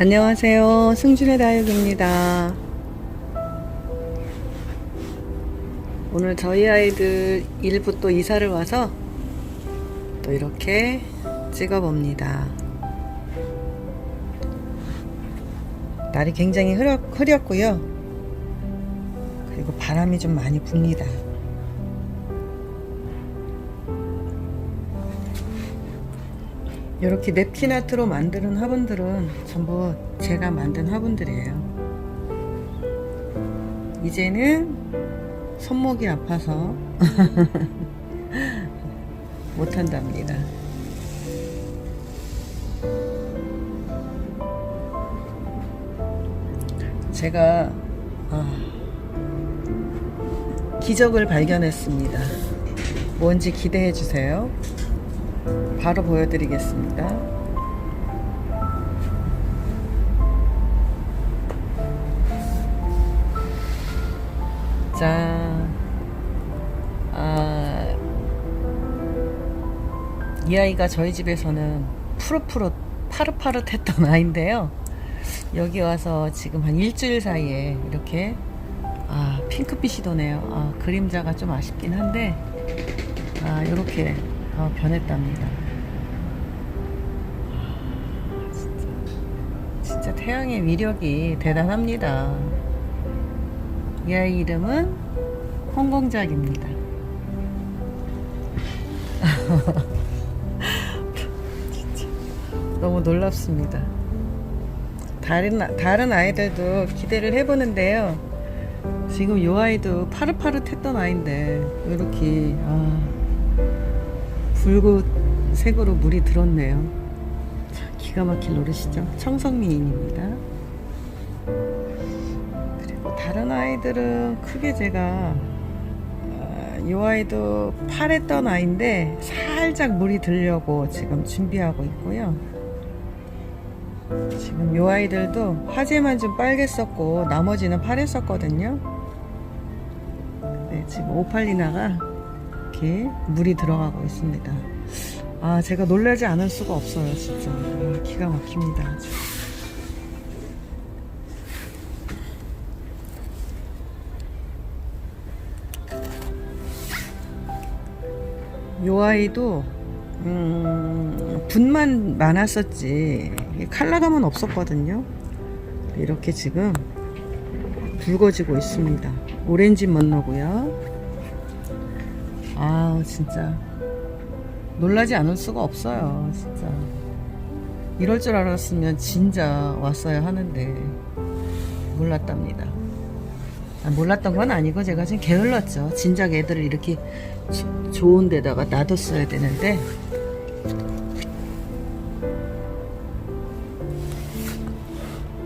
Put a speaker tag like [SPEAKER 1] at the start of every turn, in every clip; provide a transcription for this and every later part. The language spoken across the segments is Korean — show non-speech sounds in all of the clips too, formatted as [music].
[SPEAKER 1] 안녕하세요. 승준의 다육입니다. 오늘 저희 아이들 일부 또 이사를 와서 또 이렇게 찍어봅니다. 날이 굉장히 흐렸, 흐렸고요. 그리고 바람이 좀 많이 붑니다. 이렇게 냅킨 아트로 만드는 화분들은 전부 제가 만든 화분들이에요. 이제는 손목이 아파서 [laughs] 못한답니다. 제가 아, 기적을 발견했습니다. 뭔지 기대해 주세요. 바로 보여드리겠습니다. 자, 아, 이 아이가 저희 집에서는 푸릇푸릇 파릇파릇했던 [laughs] 아이인데요. 여기 와서 지금 한 일주일 사이에 이렇게 아 핑크빛이 도네요. 아 그림자가 좀 아쉽긴 한데 아 이렇게 어, 변했답니다. 아, 진짜, 진짜 태양의 위력이 대단합니다. 이 아이 이름은 홍공작입니다. 진짜 [laughs] 너무 놀랍습니다. 다른 아- 다른 아이들도 기대를 해보는데요. 지금 이 아이도 파릇파릇했던 아이인데 이렇게 아, 붉은색으로 물이 들었네요. 자, 기가 막힐 노릇이죠. 청성미인입니다. 그리고 다른 아이들은 크게 제가 아, 이 아이도 파랬던 아이인데 살짝 물이 들려고 지금 준비하고 있고요. 지금 이 아이들도 화재만 좀 빨갰었고 나머지는 파랬었거든요. 네, 지금 오팔리나가 이렇게 물이 들어가고 있습니다. 아, 제가 놀라지 않을 수가 없어요, 진짜. 아, 기가 막힙니다. 아주. 요 아이도 음, 분만 많았었지 칼라감은 없었거든요. 이렇게 지금 붉어지고 있습니다. 오렌지 먼로고요. 아 진짜. 놀라지 않을 수가 없어요 진짜. 이럴 줄 알았으면 진짜 왔어야 하는데 몰랐답니다. 아, 몰랐던 건 아니고 제가 지금 게을렀죠. 진작 애들을 이렇게 조- 좋은 데다가 놔뒀어야 되는데.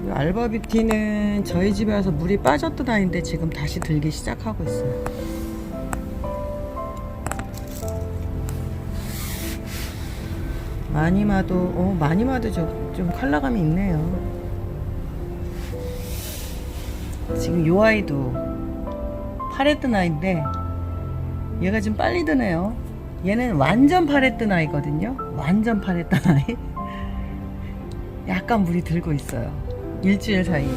[SPEAKER 1] 이 알바비티는 저희 집에 와서 물이 빠졌던 아이인데 지금 다시 들기 시작하고 있어요 마니마도 어 마니마도 좀, 좀 컬러감이 있네요. 지금 요 아이도 파레뜬 아이인데 얘가 좀 빨리 드네요. 얘는 완전 파레뜬 아이거든요. 완전 파레뜬 아이. 약간 물이 들고 있어요. 일주일 사이에.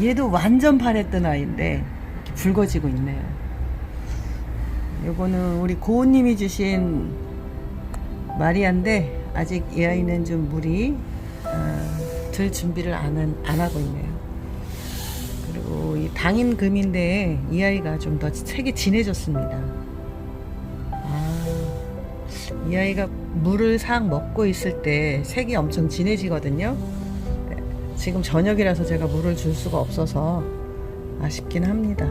[SPEAKER 1] 얘도 완전 파랬던 아이인데 붉어지고 있네요. 요거는 우리 고은님이 주신 마리아인데 아직 이 아이는 좀 물이 어, 들 준비를 안, 한- 안 하고 있네요. 그리고 이 당인 금인데 이 아이가 좀 더 색이 진해졌습니다. 아, 이 아이가 물을 싹 먹고 있을 때 색이 엄청 진해지거든요. 네, 지금 저녁이라서 제가 물을 줄 수가 없어서 아쉽긴 합니다.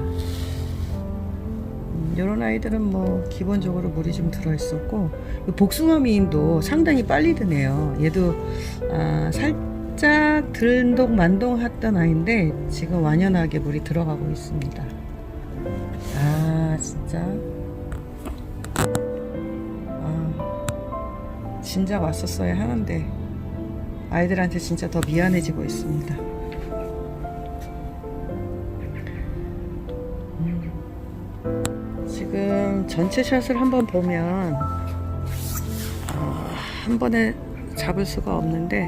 [SPEAKER 1] 이런 아이들은 뭐 기본적으로 물이 좀 들어있었고 이 복숭아 미인도 상당히 빨리 드네요. 얘도 아, 살짝 들동 만동했던 아이인데 지금 완연하게 물이 들어가고 있습니다. 아 진짜 아, 진작 왔었어야 하는데 아이들한테 진짜 더 미안해지고 있습니다. 전체 샷을 한번 보면 어, 한 번에 잡을 수가 없는데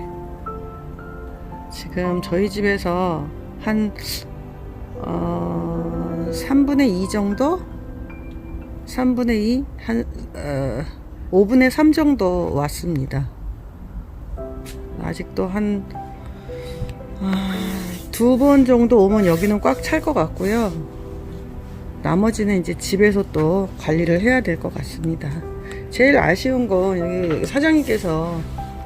[SPEAKER 1] 지금 저희 집에서 한 어, 3분의 2 정도? 3분의 2? 한 어, 5분의 3 정도 왔습니다. 아직도 한두번 정도 오면 여기는 꽉 찰 것 같고요. 나머지는 이제 집에서 또 관리를 해야 될 것 같습니다. 제일 아쉬운 건 여기 사장님께서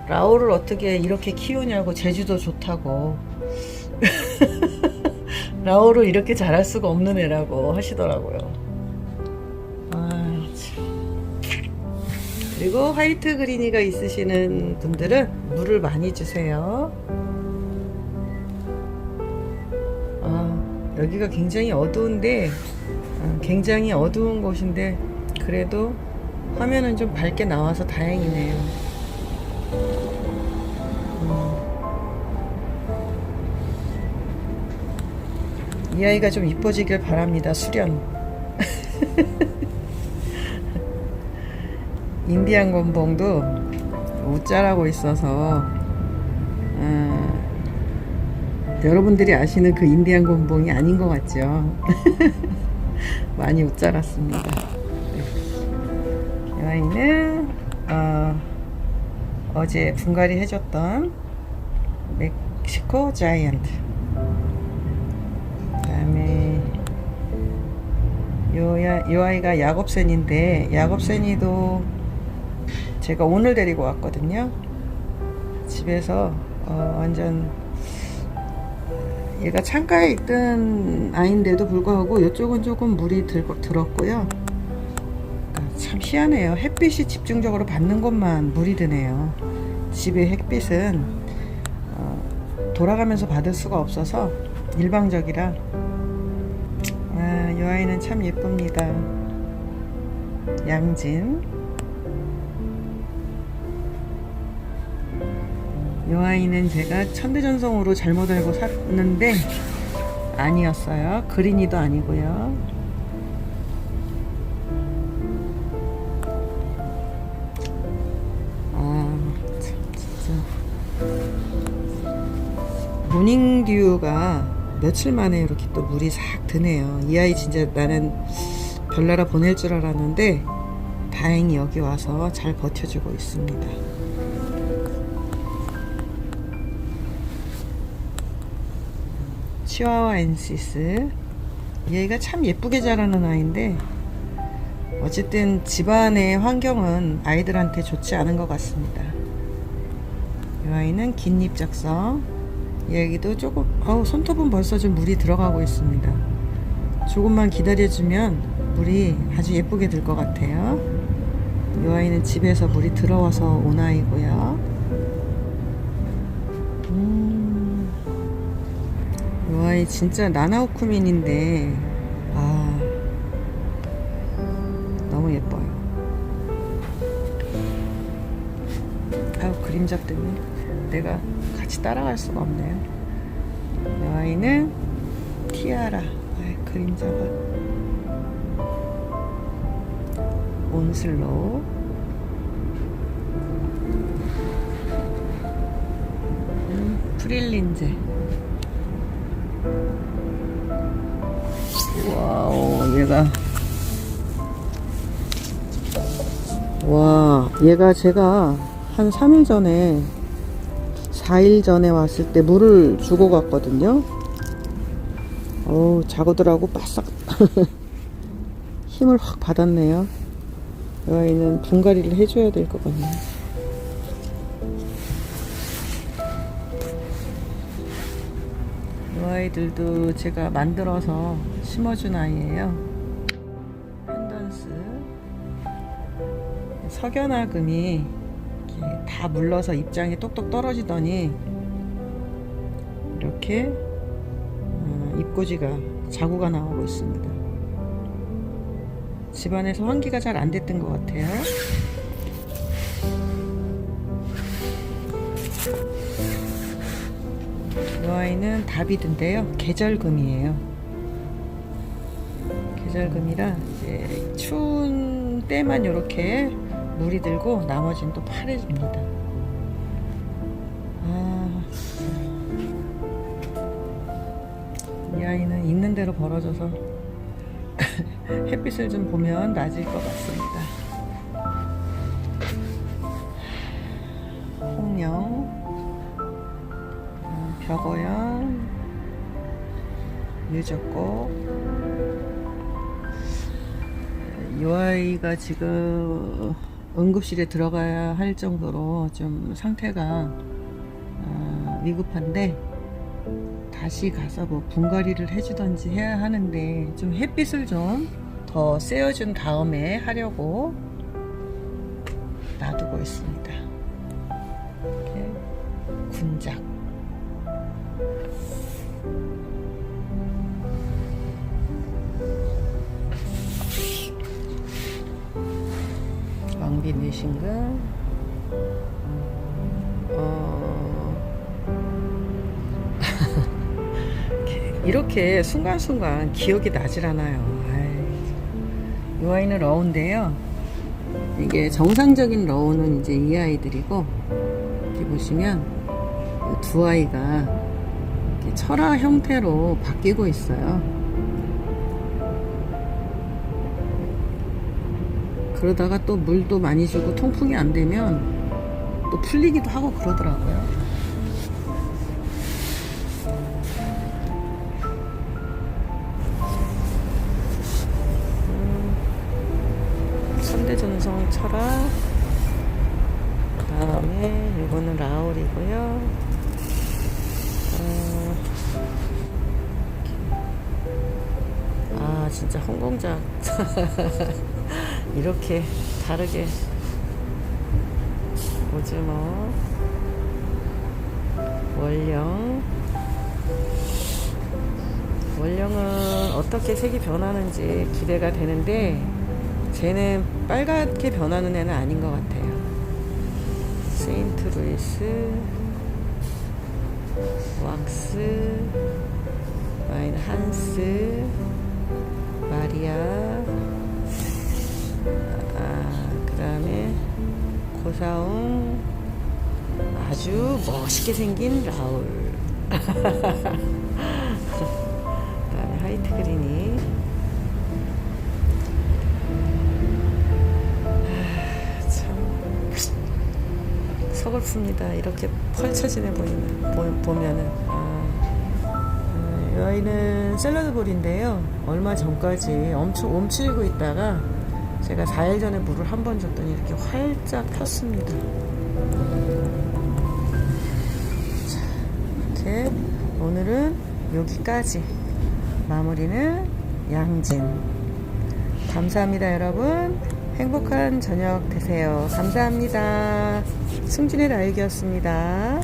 [SPEAKER 1] 라오를 어떻게 이렇게 키우냐고 제주도 좋다고 [laughs] 라오를 이렇게 잘할 수가 없는 애라고 하시더라고요. 아, 참. 그리고 화이트 그린이가 있으시는 분들은 물을 많이 주세요. 여기가 굉장히 어두운데, 아, 굉장히 어두운 곳인데, 그래도 화면은 좀 밝게 나와서 다행이네요. 이 아이가 좀 이뻐지길 바랍니다. 수련. [laughs] 인디안 곤봉도 웃자라고 있어서 어, 여러분들이 아시는 그 인디안 곤봉이 아닌 것 같죠? [laughs] 많이 웃자랐습니다. 네. 이 아이는 어, 어제 분갈이 해줬던 멕시코 자이언트 그 다음에 요, 야- 요 아이가 야곱센인데 야곱센이도 제가 오늘 데리고 왔거든요. 집에서 어, 완전 얘가 창가에 있던 아이인데도 불구하고 이쪽은 조금 물이 들, 들었고요. 그러니까 참 희한해요. 햇빛이 집중적으로 받는 것만 물이 드네요. 집의 햇빛은 어, 돌아가면서 받을 수가 없어서 일방적이라 아, 이 아이는 참 예쁩니다. 양진. 이 아이는 제가 천대전송으로 잘못 알고 샀는데 아니었어요. 그린이도 아니고요. 아, 참, 진짜. 모닝듀가 며칠 만에 이렇게 또 물이 싹 드네요. 이 아이 진짜 나는 별나라 보낼 줄 알았는데 다행히 여기 와서 잘 버텨주고 있습니다. 치와와 엔시스 이 아이가 참 예쁘게 자라는 아이인데 어쨌든 집안의 환경은 아이들한테 좋지 않은 것 같습니다. 이 아이는 긴잎 작성 이 아이도 조금 어우 손톱은 벌써 좀 물이 들어가고 있습니다. 조금만 기다려주면 물이 아주 예쁘게 들 것 같아요. 이 아이는 집에서 물이 들어와서 온 아이고요. 아이 진짜 나나우쿠민인데 아 너무 예뻐요. 아유 그림자 때문에 내가 같이 따라갈 수가 없네요. 이 아이는 티아라. 아이 그림자가 온슬로우. 음, 프릴린제. 와우, 얘가. 와, 얘가 제가 한 3일 전에, 4일 전에 왔을 때 물을 주고 갔거든요. 어우, 자고들하고 바싹 [laughs] 힘을 확 받았네요. 이 아이는 분갈이를 해줘야 될 것 같네요. 이 아이들도 제가 만들어서 심어준 아이예요. 펜던스. 석연화금이 다 물러서 입장이 똑똑 떨어지더니 이렇게 어, 입꼬지가 자구가 나오고 있습니다. 집안에서 환기가 잘 안 됐던 것 같아요. 이 아이는 다비드인데요. 계절금이에요. 계절금이라 이제 추운 때만 이렇게 물이 들고 나머지는 또 파래집니다. 아, 이 아이는 있는 대로 벌어져서 [laughs] 햇빛을 좀 보면 낮을 것 같습니다. 홍령. 어, 벽어연, 유적고. 이 아이가 지금 응급실에 들어가야 할 정도로 좀 상태가 어, 위급한데 다시 가서 뭐 분갈이를 해주던지 해야 하는데 좀 햇빛을 좀 더 쐬어준 다음에 하려고 놔두고 있습니다. 군작. 왕비 내신금 어... [laughs] 이렇게 순간순간 기억이 나질 않아요. 아이, 이 아이는 러운데요. 이게 정상적인 러운은 이제 이 아이들이고 이렇게 보시면 이두 아이가 철화 형태로 바뀌고 있어요. 그러다가 또 물도 많이 주고 통풍이 안 되면 또 풀리기도 하고 그러더라고요. 선대전성 철학 그 다음에 이거는 라울이고요. 어, 아 진짜 홍공작 [laughs] 이렇게 다르게. 오즈모 원령. 원령은 어떻게 색이 변하는지 기대가 되는데 쟤는 빨갛게 변하는 애는 아닌 것 같아요. 세인트 루이스 왁스 마인 한스 마리아 아, 그 다음에 고사웅 아주 멋있게 생긴 라울. [laughs] 그 다음에 화이트 그린이. 아, 참. 서글픕니다. 이렇게 펼쳐지네 보이면 보, 보면은. 아, 아, 이 아이는 샐러드 볼인데요. 얼마 전까지 엄청 움츠리고 있다가 제가 4일 전에 물을 한 번 줬더니 이렇게 활짝 폈습니다. 자, 이렇게 오늘은 여기까지 마무리는 양진. 감사합니다, 여러분. 행복한 저녁 되세요. 감사합니다. 승진의 나육이었습니다.